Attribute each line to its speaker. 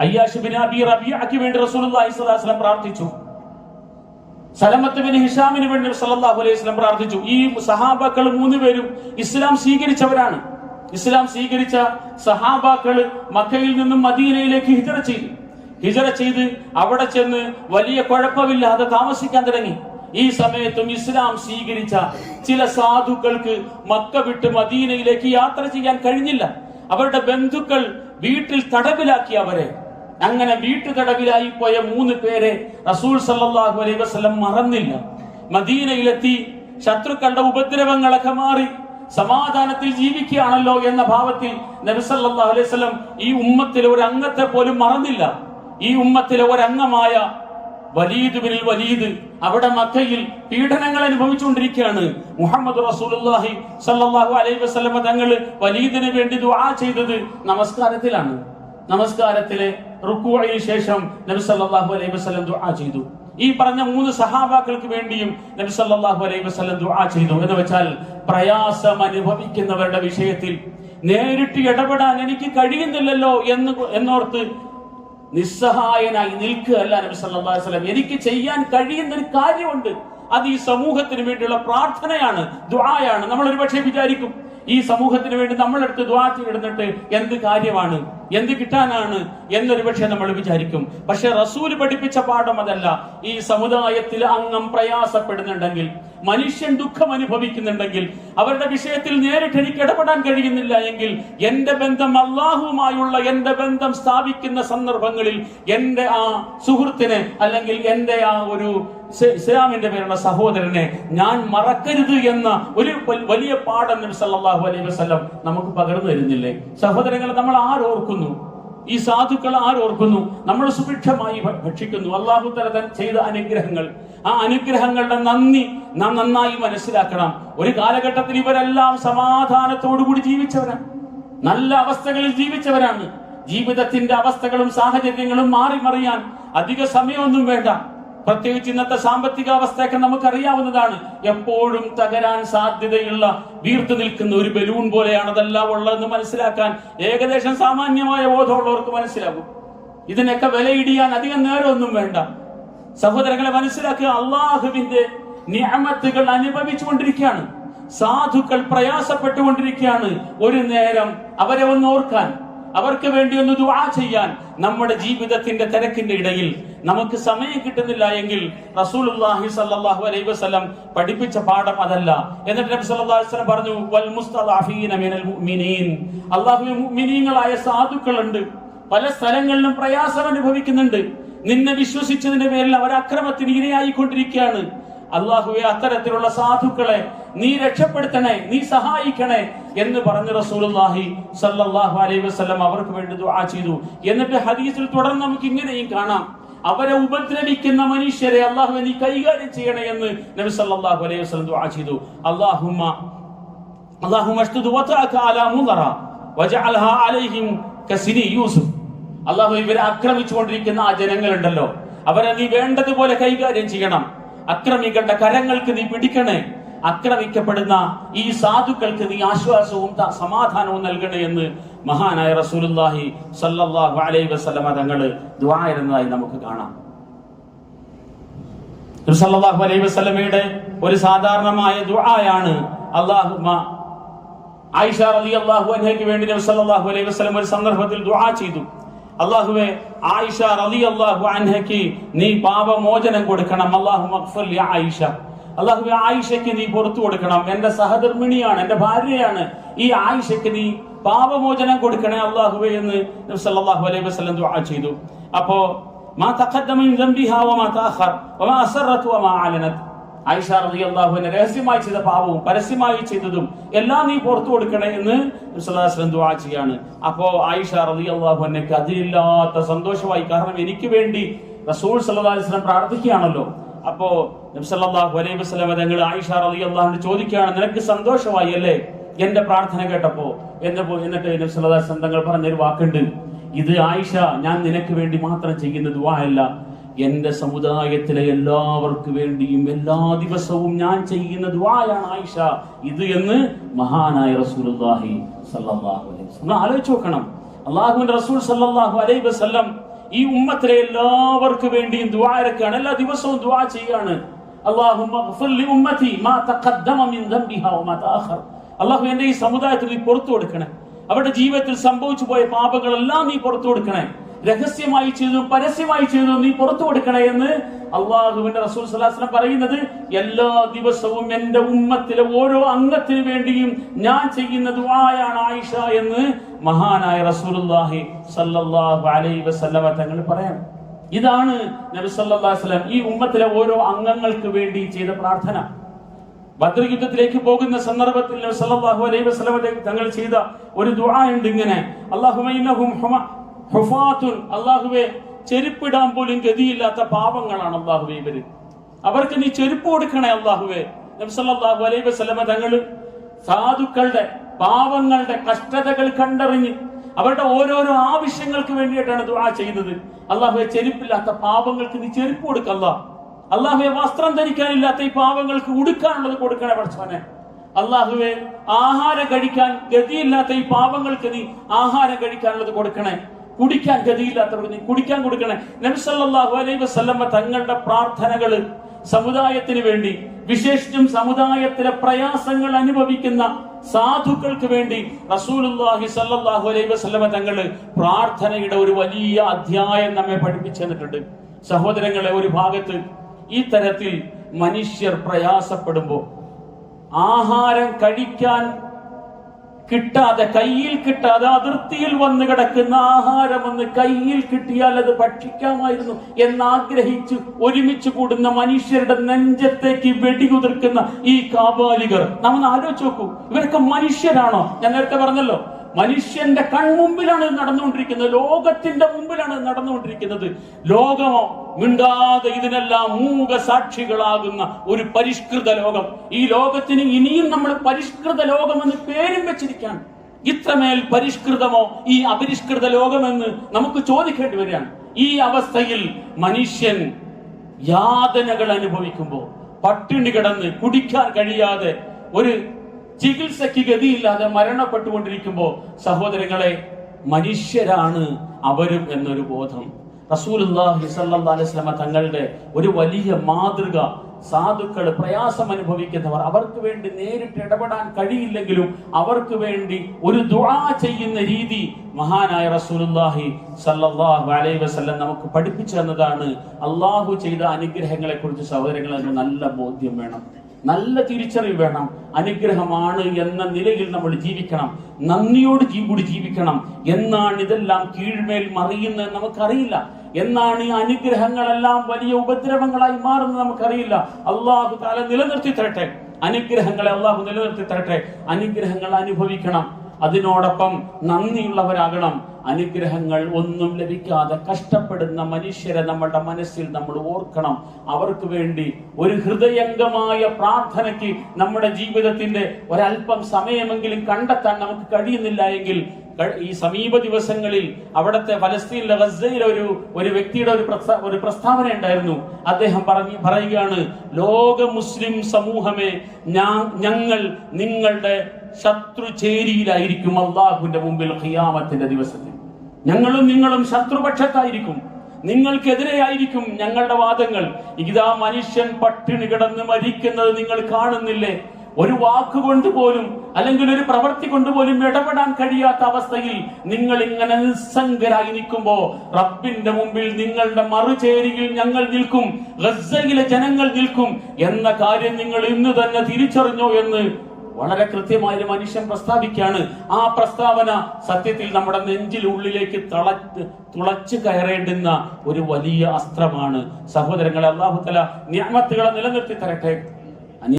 Speaker 1: Ayyash bin Abi റബിയക്ക് വേണ്ടി റസൂലുള്ളാഹി സ്വല്ലല്ലാഹു അലൈഹി വസല്ലം പ്രാർത്ഥിച്ചു. സലമത്ത് ബിൻ ഹിഷാമിന് വേണ്ടി സല്ലല്ലാഹു അലൈഹി വസല്ലം പ്രാർത്ഥിച്ചു. ഈ സഹാബാക്കൾ മൂന്ന് പേരും ഇസ്ലാം സ്വീകരിച്ചവരാണ്. ഇസ്ലാം സ്വീകരിച്ച സഹാബാക്കൾ മക്കയിൽ നിന്നും മദീനയിലേക്ക് ഹിജറ ചെയ്തു. ഹിജറ ചെയ്ത് അവിടെ ചെന്ന് വലിയ കുഴപ്പമില്ലാതെ താമസിക്കാൻ തുടങ്ങി. ഈ സമയത്തും ഇസ്ലാം സ്വീകരിച്ച ചില സാധുക്കൾക്ക് മക്ക വിട്ട് മദീനയിലേക്ക് യാത്ര ചെയ്യാൻ കഴിഞ്ഞില്ല. അവരുടെ ബന്ധുക്കൾ വീട്ടിൽ തടവിലാക്കി അവരെ. അങ്ങനെ വീട്ടു തടവിലായി പോയ മൂന്ന് പേരെ റസൂൽ സല്ലാഹു അലൈഹി വസ്ലം മറന്നില്ല. മദീനയിലെത്തി ശത്രുക്കളുടെ ഉപദ്രവങ്ങളൊക്കെ മാറി സമാധാനത്തിൽ ജീവിക്കുകയാണല്ലോ എന്ന ഭാവത്തിൽ നബി സല്ലല്ലാഹു അലൈഹി വസല്ലം ഈ ഉമ്മത്തിലെ ഒരു അംഗത്തെ പോലും മറന്നില്ല. ഈ ഉമ്മത്തിലെ ഒരംഗമായ വലീദ് ബിൻ വലീദ് അവിടെ മക്കയിൽ പീഡനങ്ങൾ അനുഭവിച്ചുകൊണ്ടിരിക്കുകയാണ്. മുഹമ്മദ് റസൂലുള്ളാഹി സല്ലല്ലാഹു അലൈഹി വസല്ലം തങ്ങൾ വലീദിന് വേണ്ടി ദുആ ചെയ്തത് നമസ്കാരത്തിലാണ്. നമസ്കാരത്തിലെ റുക്കുവിന് ശേഷം നബി സല്ലല്ലാഹു അലൈഹി വസല്ലം ദുആ ചെയ്തു. ഈ പറഞ്ഞ മൂന്ന് സഹാബാക്കൾക്ക് വേണ്ടിയും നബി സല്ലല്ലാഹു അലൈഹി വസല്ലം ദുആ ചെയ്തു. എന്ന് വെച്ചാൽ പ്രയാസം അനുഭവിക്കുന്നവരുടെ വിഷയത്തിൽ നേരിട്ട് ഇടപെടാൻ എനിക്ക് കഴിയുന്നില്ലല്ലോ എന്ന് എന്നോർത്ത് നിസ്സഹായനായി നിൽക്കുക നിൽക്കുകയല്ല നബി സല്ലല്ലാഹു അലൈഹി വസല്ലം. എനിക്ക് ചെയ്യാൻ കഴിയുന്ന ഒരു കാര്യമുണ്ട്. അത് ഈ സമൂഹത്തിന് വേണ്ടിയുള്ള പ്രാർത്ഥനയാണ് ദുആയാണ്. നമ്മൾ ഒരുപക്ഷെ വിചാരിക്കും ഈ സമൂഹത്തിന് വേണ്ടി നമ്മളെടുത്ത് ദുആ ചെയ്തിരുന്നിട്ട് എന്ത് കാര്യമാണ്? എന്ത് കിട്ടാനാണ്? എന്നൊരു പക്ഷേ നമ്മൾ വിചാരിക്കും. പക്ഷെ റസൂൽ പഠിപ്പിച്ച പാഠം അതല്ല. ഈ സമുദായത്തിൽ അംഗം പ്രയാസപ്പെടുന്നുണ്ടെങ്കിൽ മനുഷ്യൻ ദുഃഖം അനുഭവിക്കുന്നുണ്ടെങ്കിൽ അവരുടെ വിഷയത്തിൽ നേരിട്ട് എനിക്ക് ഇടപെടാൻ കഴിയുന്നില്ല എങ്കിൽ എന്റെ ബന്ധം അള്ളാഹുവുമായുള്ള എന്റെ ബന്ധം സ്ഥാപിക്കുന്ന സന്ദർഭങ്ങളിൽ എന്റെ ആ സുഹൃത്തിനെ അല്ലെങ്കിൽ എന്റെ ആ ഒരു ഇസ്ലാമിന്റെ പേരുള്ള സഹോദരനെ ഞാൻ മറക്കരുത് എന്ന ഒരു വലിയ പാഠം നബി സല്ലല്ലാഹു അലൈഹി വസല്ലം നമുക്ക് പകർന്നു തരുന്നില്ലേ? സഹോദരങ്ങളെ നമ്മൾ ആരോർക്കുന്നു? ഈ സാധുക്കൾ ആരോർക്കുന്നു നമ്മൾ സുഭിക്ഷമായി ഭക്ഷിക്കുന്നു. അള്ളാഹു തലതൻ ചെയ്ത അനുഗ്രഹങ്ങൾ. ആ അനുഗ്രഹങ്ങളുടെ നന്ദി നാം നന്നായി മനസ്സിലാക്കണം. ഒരു കാലഘട്ടത്തിൽ ഇവരെല്ലാം സമാധാനത്തോടുകൂടി ജീവിച്ചവരാണ്. നല്ല അവസ്ഥകളിൽ ജീവിച്ചവരാണ്. ജീവിതത്തിന്റെ അവസ്ഥകളും സാഹചര്യങ്ങളും മാറി മറിയാൻ അധിക സമയമൊന്നും വേണ്ട. പ്രത്യേകിച്ച് ഇന്നത്തെ സാമ്പത്തിക അവസ്ഥയൊക്കെ നമുക്കറിയാവുന്നതാണ്. എപ്പോഴും തകരാൻ സാധ്യതയുള്ള വീർത്തു നിൽക്കുന്ന ഒരു ബലൂൺ പോലെയാണ് അതെല്ലാം ഉള്ളതെന്ന് മനസ്സിലാക്കാൻ ഏകദേശം സാമാന്യമായ ബോധമുള്ളവർക്ക് മനസ്സിലാകും. ഇതിനൊക്കെ വിലയിടിയാൻ അധികം നേരമൊന്നും വേണ്ട. സഹോദരങ്ങളെ മനസ്സിലാക്കുക അള്ളാഹുവിന്റെ നിയമത്തുകൾ അനുഭവിച്ചുകൊണ്ടിരിക്കുകയാണ്. സാധുക്കൾ പ്രയാസപ്പെട്ടുകൊണ്ടിരിക്കുകയാണ്. ഒരു നേരം അവരെ ഒന്ന് ഓർക്കാൻ. അവർക്ക് വേണ്ടി ഒന്ന് ദുആ ചെയ്യാൻ നമ്മുടെ ജീവിതത്തിന്റെ തിരക്കിന്റെ ഇടയിൽ നമുക്ക് സമയം കിട്ടുന്നില്ല എങ്കിൽ റസൂലുള്ളാഹി സ്വല്ലല്ലാഹു അലൈഹി വസല്ലം പഠിപ്പിച്ച പാഠം അതല്ല. എന്നിട്ട് നബി സല്ലല്ലാഹു അലൈഹി വസല്ലം പറഞ്ഞു വൽ മുസ്തദഅഫീന മിനൽ മുഅ്മിനീൻ. മുഅ്മിനീങ്ങളായ സാധുക്കളുണ്ട്. പല സ്ഥലങ്ങളിലും പ്രയാസം അനുഭവിക്കുന്നുണ്ട്. നിന്നെ വിശ്വസിച്ചതിന്റെ പേരിൽ അവർ അക്രമത്തിന് ഇരയായിക്കൊണ്ടിരിക്കുകയാണ്. അള്ളാഹുവെ അത്തരത്തിലുള്ള സാധുക്കളെ നീ രക്ഷപ്പെടുത്തണേ നീ സഹായിക്കണേ എന്ന് പറഞ്ഞ റസൂലുള്ളാഹി സല്ലല്ലാഹു അലൈഹി വസല്ലം അവർക്ക് വേണ്ടി ദുആ ചെയ്തു. എന്നിട്ട് ഹദീസിൽ തുടർന്ന് നമുക്ക് ഇങ്ങനെയും കാണാം. അവരെ ഉപദ്രവിക്കുന്ന മനുഷ്യരെ അള്ളാഹു നീ കൈകാര്യം ചെയ്യണേ എന്ന് നബി സല്ലല്ലാഹു അലൈഹി വസല്ലം ദുആ ചെയ്തു. അല്ലാഹുമ്മ അല്ലാഹുമ്മ വതഅക അലാ മുദറ വജഅൽഹാ അലൈഹിം കസിനി യൂസഫ്. അള്ളാഹു ഇവരെ ആക്രമിച്ചുകൊണ്ടിരിക്കുന്ന ആ ജനങ്ങളുണ്ടല്ലോ. അവരെ നീ വേണ്ടതുപോലെ കൈകാര്യം ചെയ്യണം. അക്രമികളുടെ കരങ്ങൾക്ക് നീ പിടിക്കണേ. ആക്രമിക്കപ്പെടുന്ന ഈ സാധുക്കൾക്ക് നീ ആശ്വാസവും സമാധാനവും നൽകണേ എന്ന് മഹാനായ റസൂലുള്ളാഹി സല്ലല്ലാഹു അലൈഹി വസല്ലമ തങ്ങൾ ദ്വായിരുന്നതായി നമുക്ക് കാണാം. സല്ലല്ലാഹു അലൈഹി വസല്ലമയുടെ ഒരു സാധാരണമായ ദുആയാണ് അല്ലാഹുമ്മ ആയിഷ റളിയല്ലാഹു അൻഹയ്ക്ക് വേണ്ടി നബി സല്ലല്ലാഹു അലൈഹി വസല്ലം ഒരു സന്ദർഭത്തിൽ ദുആ ചെയ്തു. അല്ലാഹുവേ ആയിഷ റളിയല്ലാഹു അൻഹയ്ക്ക് നീ പാപമോചനം കൊടുക്കണം. അള്ളാഹു മഗ്ഫിർ ലി ആയിഷ അല്ലാഹുവേ ആയിഷയ്ക്ക് നീ പുറത്തു കൊടുക്കണം. എന്റെ സഹധർമ്മിണിയാണ് എന്റെ ഭാര്യയാണ്. ഈ ആയിഷയ്ക്ക് നീ പാപമോചനം കൊടുക്കണേ അല്ലാഹുവേ എന്ന് നബി സല്ലല്ലാഹു അലൈഹി വസല്ലം ദുആ ചെയ്തു. അപ്പോ മാ ആയിഷ രഹസ്യമായി ചെയ്ത പാപവും പരസ്യമായി ചെയ്തതും എല്ലാം നീ പുറത്തു കൊടുക്കണേ എന്ന് ദുആ ചെയ്യാണ്. അപ്പോ ആയിഷ റളിയല്ലാഹു അൻഹയ്ക്ക് അതിലില്ലാത്ത സന്തോഷമായി കാരണം എനിക്ക് വേണ്ടി റസൂൽ സല്ലല്ലാഹു പ്രാർത്ഥിക്കുകയാണല്ലോ. അപ്പോ നബി സല്ലല്ലാഹു അലൈഹി തങ്ങൾ ആയിഷ റളിയല്ലാഹു അൻഹ ചോദിക്കുകയാണ് നിനക്ക് സന്തോഷമായി അല്ലേ എന്റെ പ്രാർത്ഥന കേട്ടപ്പോ എന്ന് എന്നിട്ട് നബി സല്ലല്ലാഹു അലൈഹി വസല്ലം തങ്ങൾ പറഞ്ഞൊരു വാക്കുണ്ട്. ഇത് ആയിഷ ഞാൻ നിനക്ക് വേണ്ടി മാത്രം ചെയ്യുന്ന ദുആ അല്ല എന്റെ സമുദായത്തിലെ എല്ലാവർക്കു വേണ്ടിയും എല്ലാ ദിവസവും ഞാൻ ചെയ്യുന്ന ദുആയാണ് ആയിഷ. ഇത് എന്ന് മഹാനായ റസൂലുള്ളാഹി സല്ലല്ലാഹു അലൈഹി വസല്ലം. ആലോചിച്ച് നോക്കണം. അള്ളാഹുവിന്റെ റസൂൽ സല്ലല്ലാഹു അലൈഹി വസല്ലം ഈ ഉമ്മത്തിലെ എല്ലാവർക്കും വേണ്ടിയും ദ്വാരക്കാണ് എല്ലാ ദിവസവും ദുആ ചെയ്യാണ്. അള്ളാഹു എന്റെ ഈ സമുദായത്തിൽ നീ പുറത്തു കൊടുക്കണേ. അവരുടെ ജീവിതത്തിൽ സംഭവിച്ചു പോയ പാപങ്ങളെല്ലാം നീ പുറത്തു കൊടുക്കണേ. രഹസ്യമായി ചെയ്തു പരസ്യമായി ചെയ്തു നീ പുറത്തു കൊടുക്കണേ എന്ന് അള്ളാഹുവിന്റെ റസൂൽ സലാസ്ലം പറയുന്നത്. എല്ലാ ദിവസവും എന്റെ ഉമ്മത്തിലെ ഓരോ അംഗത്തിന് വേണ്ടിയും ഞാൻ ചെയ്യുന്ന ദുആയാണ് ആയിഷ എന്ന് മഹാനായ റസൂലുള്ളാഹി സല്ലല്ലാഹു അലൈഹി വസല്ലമ തങ്ങൾ പറയാം ഇതാണ് നബി അലൈഹി ഈ ഉമ്മത്തിലെ ഓരോ അംഗങ്ങൾക്ക് വേണ്ടി ചെയ്ത പ്രാർത്ഥന. ബദ്ര യുദ്ധത്തിലേക്ക് പോകുന്ന സന്ദർഭത്തിൽ സല്ലല്ലാഹു അലൈഹി വസല്ലം തങ്ങൾ ചെയ്ത ഒരു ദുആ ഉണ്ട് ഇങ്ങനെ. അല്ലാഹുമ്മ ഇന്നഹും ഹുഫാത്തുൻ അള്ളാഹുവെ ചെരുപ്പിടാൻ പോലും ഗതിയില്ലാത്ത പാപങ്ങളാണ് അല്ലാഹുവേ ഇവർ. അവർക്ക് നീ ചെരുപ്പ് കൊടുക്കണേ അള്ളാഹുവെ. നബി സല്ലല്ലാഹു വസ്ലമ തങ്ങൾ സാധുക്കളുടെ പാവങ്ങളുടെ കഷ്ടതകൾ കണ്ടറിഞ്ഞ് അവരുടെ ഓരോരോ ആവശ്യങ്ങൾക്ക് വേണ്ടിയിട്ടാണ് ദുആ ചെയ്തത് അല്ലാഹുവേ ചെരുപ്പില്ലാത്ത പാവങ്ങൾക്ക് നീ ചെരുപ്പ് കൊടുക്കല്ല അള്ളാഹുവെ വസ്ത്രം ധരിക്കാനില്ലാത്ത ഈ പാവങ്ങൾക്ക് ഉടുക്കാനുള്ളത് കൊടുക്കണേ പഠിച്ചവനെ. അള്ളാഹുവെ ആഹാരം കഴിക്കാൻ ഗതിയില്ലാത്ത ഈ പാവങ്ങൾക്ക് നീ ആഹാരം കഴിക്കാനുള്ളത് കൊടുക്കണേ. കുടിക്കാൻ ഗതിയില്ലാത്തവർക്ക് നീ കുടിക്കാൻ കൊടുക്കണേ. നബിസല്ലാഹു അലൈ വസ്ല്ലമ്മ തങ്ങളുടെ പ്രാർത്ഥനകൾ സമുദായത്തിന് വേണ്ടി വിശേഷിച്ചും സമുദായത്തിലെ പ്രയാസങ്ങൾ അനുഭവിക്കുന്ന സാധുക്കൾക്ക് വേണ്ടി റസൂലുള്ളാഹി സല്ലല്ലാഹു അലൈഹി വസല്ലമ തങ്ങൾ പ്രാർത്ഥനയുടെ ഒരു വലിയ അധ്യായം നമ്മെ പഠിപ്പിച്ചു തന്നിട്ടുണ്ട്. സഹോദരങ്ങളെ ഒരു ഭാഗത്ത് ഈ തരത്തിൽ മനുഷ്യർ പ്രയാസപ്പെടുമ്പോൾ ആഹാരം കഴിക്കാൻ കിട്ടാതെ കയ്യിൽ കിട്ടാതെ അതിർത്തിയിൽ വന്ന് കിടക്കുന്ന ആഹാരം ഒന്ന് കയ്യിൽ കിട്ടിയാൽ അത് ഭക്ഷിക്കാമായിരുന്നു എന്നാഗ്രഹിച്ച് ഒരുമിച്ച് കൂടുന്ന മനുഷ്യരുടെ നെഞ്ചത്തേക്ക് വെടികുതിർക്കുന്ന ഈ കാബാലികർ. നമ്മൾ ആലോചിച്ച് നോക്കൂ. ഇവരൊക്കെ മനുഷ്യരാണോ? ഞാൻ നേരത്തെ പറഞ്ഞല്ലോ. മനുഷ്യന്റെ കൺമുമ്പിലാണ് നടന്നുകൊണ്ടിരിക്കുന്നത്. ലോകത്തിന്റെ മുമ്പിലാണ് നടന്നുകൊണ്ടിരിക്കുന്നത്. ലോകമോ മിണ്ടാതെ ഇതിനെല്ലാം മൂക സാക്ഷികളാകുന്ന ഒരു പരിഷ്കൃത ലോകം. ഈ ലോകത്തിന് ഇനിയും നമ്മൾ പരിഷ്കൃത ലോകം എന്ന് പേരും വെച്ചിരിക്കാൻ ഇത്രമേൽ പരിഷ്കൃതമോ ഈ അപരിഷ്കൃത ലോകമെന്ന് നമുക്ക് ചോദിക്കേണ്ടി വരികയാണ്. ഈ അവസ്ഥയിൽ മനുഷ്യൻ യാതനകൾ അനുഭവിക്കുമ്പോൾ പട്ടിണി കിടന്ന് കുടിക്കാൻ കഴിയാതെ ഒരു ചികിത്സയ്ക്ക് ഗതിയില്ലാതെ മരണപ്പെട്ടുകൊണ്ടിരിക്കുമ്പോൾ സഹോദരങ്ങളെ മനുഷ്യരാണ് അവരും എന്നൊരു ബോധം. അലൈഹി വസല്ലമ തങ്ങളുടെ ഒരു വലിയ മാതൃക സാധുക്കൾ പ്രയാസം അനുഭവിക്കുന്നവർ അവർക്ക് വേണ്ടി നേരിട്ട് ഇടപെടാൻ കഴിയില്ലെങ്കിലും അവർക്ക് വേണ്ടി ഒരു ദുആ ചെയ്യുന്ന രീതി മഹാനായ റസൂലുള്ളാഹി സല്ലല്ലാഹു അലൈഹി വസല്ലം നമുക്ക് പഠിപ്പിച്ചു തന്നതാണ്. അള്ളാഹു ചെയ്ത അനുഗ്രഹങ്ങളെ കുറിച്ച് സഹോദരങ്ങൾ നല്ല ബോധ്യം വേണം. നല്ല തിരിച്ചറിവ് വേണം. അനുഗ്രഹമാണ് എന്ന നിലയിൽ നമ്മൾ ജീവിക്കണം. നന്ദിയോട് കൂടി ജീവിക്കണം. എന്നാണ് ഇതെല്ലാം കീഴ്മേൽ മറിയുന്നത് നമുക്കറിയില്ല. എന്നാണ് ഈ അനുഗ്രഹങ്ങളെല്ലാം വലിയ ഉപദ്രവങ്ങളായി മാറുന്നത് നമുക്കറിയില്ല. അള്ളാഹു താല നിലനിർത്തി തരട്ടെ. അനുഗ്രഹങ്ങളെ അള്ളാഹു നിലനിർത്തി തരട്ടെ. അനുഗ്രഹങ്ങൾ അനുഭവിക്കണം. അതിനോടൊപ്പം നന്ദിയുള്ളവരാകണം. അനുഗ്രഹങ്ങൾ ഒന്നും ലഭിക്കാതെ കഷ്ടപ്പെടുന്ന മനുഷ്യരെ നമ്മളുടെ മനസ്സിൽ നമ്മൾ ഓർക്കണം. അവർക്ക് വേണ്ടി ഒരു ഹൃദയംഗമായ പ്രാർത്ഥനയ്ക്ക് നമ്മുടെ ജീവിതത്തിന്റെ ഒരല്പം സമയമെങ്കിലും കണ്ടെത്താൻ നമുക്ക് കഴിയുന്നില്ല എങ്കിൽ ഈ സമീപ ദിവസങ്ങളിൽ അവിടുത്തെ ഫലസ്തീനിലെ ഗസയിലെ ഒരു ഒരു വ്യക്തിയുടെ ഒരു ഒരു പ്രസ്താവന ഉണ്ടായിരുന്നു. അദ്ദേഹം പറഞ്ഞു പറയുകയാണ് ലോക മുസ്ലിം സമൂഹമേ ഞാ- ഞങ്ങൾ നിങ്ങളുടെ ശത്രു ചേരിയിലായിരിക്കും അള്ളാഹുവിന്റെ മുമ്പിൽ ഖിയാമത്തിന്റെ ദിവസത്തിൽ. ഞങ്ങളും നിങ്ങളും ശത്രുപക്ഷത്തായിരിക്കും. നിങ്ങൾക്കെതിരെയായിരിക്കും ഞങ്ങളുടെ വാദങ്ങൾ. ഇതാ മനുഷ്യൻ പട്ടിണി കിടന്ന് മരിക്കുന്നത് നിങ്ങൾ കാണുന്നില്ലേ? ഒരു വാക്കുകൊണ്ട് പോലും അല്ലെങ്കിൽ ഒരു പ്രവൃത്തി കൊണ്ട് പോലും ഇടപെടാൻ കഴിയാത്ത അവസ്ഥയിൽ നിങ്ങൾ ഇങ്ങനെ നിസ്സംഗരായി നിൽക്കുമ്പോ റബ്ബിന്റെ മുമ്പിൽ നിങ്ങളുടെ മറുചേരിയിൽ ഞങ്ങൾ നിൽക്കും ഗസയിലെ ജനങ്ങൾ നിൽക്കും എന്ന കാര്യം നിങ്ങൾ ഇന്ന് തന്നെ തിരിച്ചറിഞ്ഞോ എന്ന് വളരെ കൃത്യമായ ഒരു മനുഷ്യൻ പ്രസ്താവിക്കുകയാണ്. ആ പ്രസ്താവന സത്യത്തിൽ നമ്മുടെ നെഞ്ചിലുള്ളിലേക്ക് തളച്ച് തുളച്ചു കയറേണ്ടുന്ന ഒരു വലിയ അസ്ത്രമാണ്. സഹോദരങ്ങളെ അള്ളാഹുത്തല ഞാമത്തുകളെ നിലനിർത്തി തരട്ടെ.